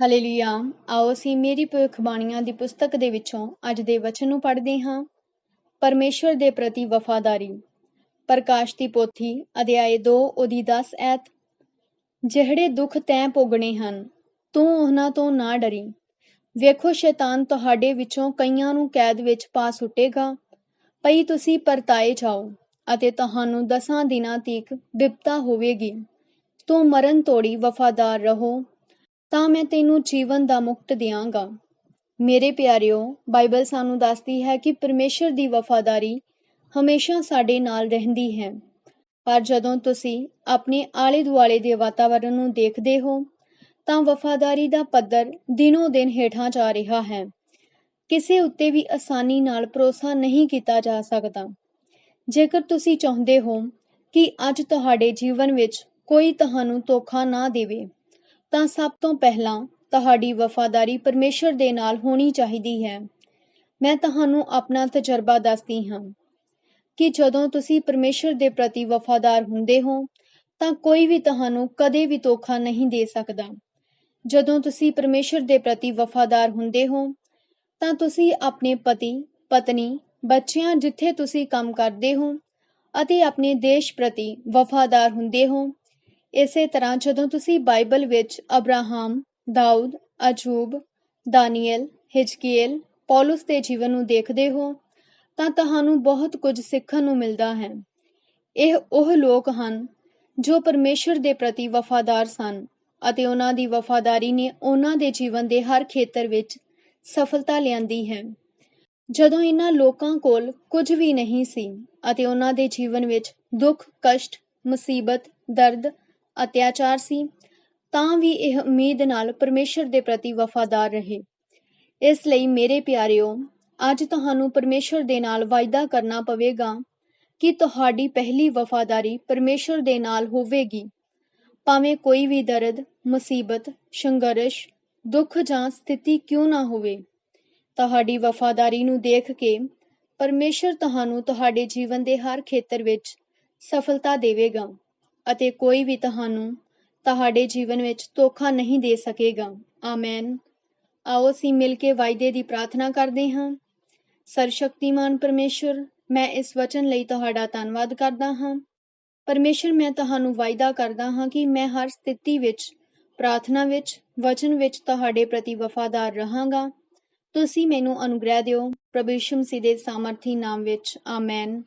Hallelujah. ਆਓ ਅਸੀਂ ਮੇਰੀ ਭਵਿੱਖਬਾਣੀਆਂ ਦੀ ਪੁਸਤਕ ਦੇ ਵਿੱਚੋਂ ਅੱਜ ਦੇ ਵਚਨ ਨੂੰ ਪੜ੍ਹਦੇ ਹਾਂ। ਪਰਮੇਸ਼ਵਰ ਦੇ ਪ੍ਰਤੀ ਵਫਾਦਾਰੀ। ਪ੍ਰਕਾਸ਼ ਦੀ ਪੋਥੀ, ਅਧਿਆਏ 2 ਉਹਦੀ 10 ਐਤ। ਜਿਹੜੇ ਦੁੱਖ ਤੈਂ ਭੋਗਣੇ ਹਨ, ਤੂੰ ਉਹਨਾਂ ਤੋਂ ਨਾ ਡਰੀ। ਵੇਖੋ ਸ਼ੈਤਾਨ ਤੁਹਾਡੇ ਵਿੱਚੋਂ ਕਈਆਂ ਨੂੰ ਕੈਦ ਵਿੱਚ ਪਾ ਸੁੱਟੇਗਾ। ਪਈ ਤੁਸੀਂ ਪਰਤਾਏ ਜਾਓ ਅਤੇ ਤੁਹਾਨੂੰ ਦਸਾਂ ਦਿਨਾਂ ਤੀਕ ਬਿਪਤਾ ਹੋਵੇਗੀ। ਤੂੰ ਮਰਨ ਤੋੜੀ ਵਫਾਦਾਰ ਰਹੋ। ਤਾਂ ਮੈਂ ਤੈਨੂੰ ਜੀਵਨ ਦਾ ਮੁਕਤ ਦਿਆਂਗਾ। ਮੇਰੇ ਪਿਆਰਿਓ, ਬਾਈਬਲ ਸਾਨੂੰ ਦੱਸਦੀ ਹੈ ਕਿ ਪਰਮੇਸ਼ਰ ਦੀ ਵਫਾਦਾਰੀ ਹਮੇਸ਼ਾ ਸਾਡੇ ਨਾਲ ਰਹਿੰਦੀ ਹੈ। ਪਰ ਜਦੋਂ ਤੁਸੀਂ ਆਪਣੇ ਆਲੇ ਦੁਆਲੇ ਦੇ ਵਾਤਾਵਰਣ ਨੂੰ ਦੇਖਦੇ ਹੋ, ਤਾਂ ਵਫਾਦਾਰੀ ਦਾ ਪੱਧਰ ਦਿਨੋ ਦਿਨ ਹੇਠਾਂ ਜਾ ਰਿਹਾ ਹੈ। ਕਿਸੇ ਉੱਤੇ ਵੀ ਆਸਾਨੀ ਨਾਲ ਭਰੋਸਾ ਨਹੀਂ ਕੀਤਾ ਜਾ ਸਕਦਾ। ਜੇਕਰ ਤੁਸੀਂ ਚਾਹੁੰਦੇ ਹੋ ਕਿ ਅੱਜ ਤੁਹਾਡੇ ਜੀਵਨ ਵਿੱਚ ਕੋਈ ਤੁਹਾਨੂੰ ਧੋਖਾ ਨਾ ਦੇਵੇ ਤਾਂ ਸਭ ਤੋਂ ਪਹਿਲਾਂ ਤੁਹਾਡੀ ਵਫਾਦਾਰੀ ਪਰਮੇਸ਼ਰ ਦੇ ਨਾਲ ਹੋਣੀ ਚਾਹੀਦੀ ਹੈ। ਮੈਂ ਤੁਹਾਨੂੰ ਆਪਣਾ ਤਜਰਬਾ ਦੱਸਦੀ ਹਾਂ ਕਿ ਜਦੋਂ ਤੁਸੀਂ ਪਰਮੇਸ਼ਰ ਦੇ ਪ੍ਰਤੀ ਵਫਾਦਾਰ ਹੁੰਦੇ ਹੋ, ਤਾਂ ਕੋਈ ਵੀ ਤੁਹਾਨੂੰ ਕਦੇ ਵੀ ਧੋਖਾ ਨਹੀਂ ਦੇ ਸਕਦਾ। ਜਦੋਂ ਤੁਸੀਂ ਪਰਮੇਸ਼ਰ ਦੇ ਪ੍ਰਤੀ ਵਫਾਦਾਰ ਹੁੰਦੇ ਹੋ, ਤਾਂ ਤੁਸੀਂ ਆਪਣੇ ਪਤੀ, ਪਤਨੀ, ਬੱਚਿਆਂ ਜਿੱਥੇ ਤੁਸੀਂ ਕੰਮ ਕਰਦੇ ਹੋ ਅਤੇ ਆਪਣੇ ਦੇਸ਼ ਪ੍ਰਤੀ ਵਫਾਦਾਰ ਹੁੰਦੇ ਹੋ ਇਸੇ ਤਰ੍ਹਾਂ ਜਦੋਂ ਤੁਸੀਂ ਬਾਈਬਲ ਵਿੱਚ ਅਬਰਾਹਮ, ਦਾਊਦ, ਅਜੂਬ, ਦਾਨੀਏਲ, ਹਿਜਕੀਏਲ, ਪੌਲਸ ਦੇ ਜੀਵਨ ਨੂੰ ਦੇਖਦੇ ਹੋ, ਤਾਂ ਤੁਹਾਨੂੰ ਬਹੁਤ ਕੁਝ ਸਿੱਖਣ ਨੂੰ ਮਿਲਦਾ ਹੈ। ਇਹ ਉਹ ਲੋਕ ਹਨ ਜੋ ਪਰਮੇਸ਼ਰ ਦੇ ਪ੍ਰਤੀ ਵਫਾਦਾਰ ਸਨ ਅਤੇ ਉਹਨਾਂ ਦੀ ਵਫਾਦਾਰੀ ਨੇ ਉਹਨਾਂ ਦੇ ਜੀਵਨ ਦੇ ਹਰ ਖੇਤਰ ਵਿੱਚ ਸਫਲਤਾ ਲਿਆਂਦੀ ਹੈ। ਜਦੋਂ ਇਹਨਾਂ ਲੋਕਾਂ ਕੋਲ ਕੁਝ ਵੀ ਨਹੀਂ ਸੀ ਅਤੇ ਉਹਨਾਂ ਦੇ ਜੀਵਨ ਵਿੱਚ ਦੁੱਖ, ਕਸ਼ਟ, ਮੁਸੀਬਤ, ਦਰਦ ਅਤਿਆਚਾਰ ਸੀ, ਤਾਂ ਵੀ ਇਹ ਉਮੀਦ ਨਾਲ ਪਰਮੇਸ਼ਰ ਦੇ ਪ੍ਰਤੀ ਵਫਾਦਾਰ ਰਹੇ। ਇਸ ਲਈ ਮੇਰੇ ਪਿਆਰਿਓ, ਅੱਜ ਤੁਹਾਨੂੰ ਪਰਮੇਸ਼ਰ ਦੇ ਨਾਲ ਵਾਅਦਾ ਕਰਨਾ ਪਵੇਗਾ ਕਿ ਤੁਹਾਡੀ ਪਹਿਲੀ ਵਫਾਦਾਰੀ ਪਰਮੇਸ਼ਰ ਦੇ ਨਾਲ ਹੋਵੇਗੀ। ਭਾਵੇਂ ਕੋਈ ਵੀ ਦਰਦ, ਮੁਸੀਬਤ, ਸੰਘਰਸ਼, ਦੁੱਖ ਜਾਂ ਸਥਿਤੀ ਕਿਉਂ ਨਾ ਹੋਵੇ, ਤੁਹਾਡੀ ਵਫਾਦਾਰੀ ਨੂੰ ਦੇਖ ਕੇ ਪਰਮੇਸ਼ਰ ਤੁਹਾਨੂੰ ਤੁਹਾਡੇ ਜੀਵਨ ਦੇ ਹਰ ਖੇਤਰ ਵਿੱਚ ਸਫਲਤਾ ਦੇਵੇਗਾ। ਅਤੇ ਕੋਈ ਵੀ ਤੁਹਾਨੂੰ ਤੁਹਾਡੇ ਜੀਵਨ ਵਿੱਚ ਧੋਖਾ ਨਹੀਂ ਦੇ ਸਕੇਗਾ। ਆਮੇਨ। ਆਓ ਅਸੀਂ ਮਿਲ ਕੇ ਵਾਅਦੇ ਦੀ ਪ੍ਰਾਰਥਨਾ ਕਰਦੇ ਹਾਂ। ਸਰਸ਼ਕਤੀਮਾਨ ਪਰਮੇਸ਼ਰ, ਮੈਂ ਇਸ ਵਚਨ ਲਈ ਤੁਹਾਡਾ ਧੰਨਵਾਦ ਕਰਦਾ ਹਾਂ। ਪਰਮੇਸ਼ਰ, ਮੈਂ ਤੁਹਾਨੂੰ ਵਾਅਦਾ ਕਰਦਾ ਹਾਂ ਕਿ ਮੈਂ ਹਰ ਸਥਿਤੀ ਵਿੱਚ, ਪ੍ਰਾਰਥਨਾ ਵਿੱਚ, ਵਚਨ ਵਿੱਚ ਤੁਹਾਡੇ ਪ੍ਰਤੀ ਵਫਾਦਾਰ ਰਹਾਂਗਾ। ਤੁਸੀਂ ਮੈਨੂੰ ਅਨੁਗ੍ਰਹਿ ਦਿਓ। ਪ੍ਰਭੂ ਯਿਸੂ ਮਸੀਹ ਦੇ ਸਾਮਰਥੀ ਨਾਮ ਵਿੱਚ, ਆਮੇਨ।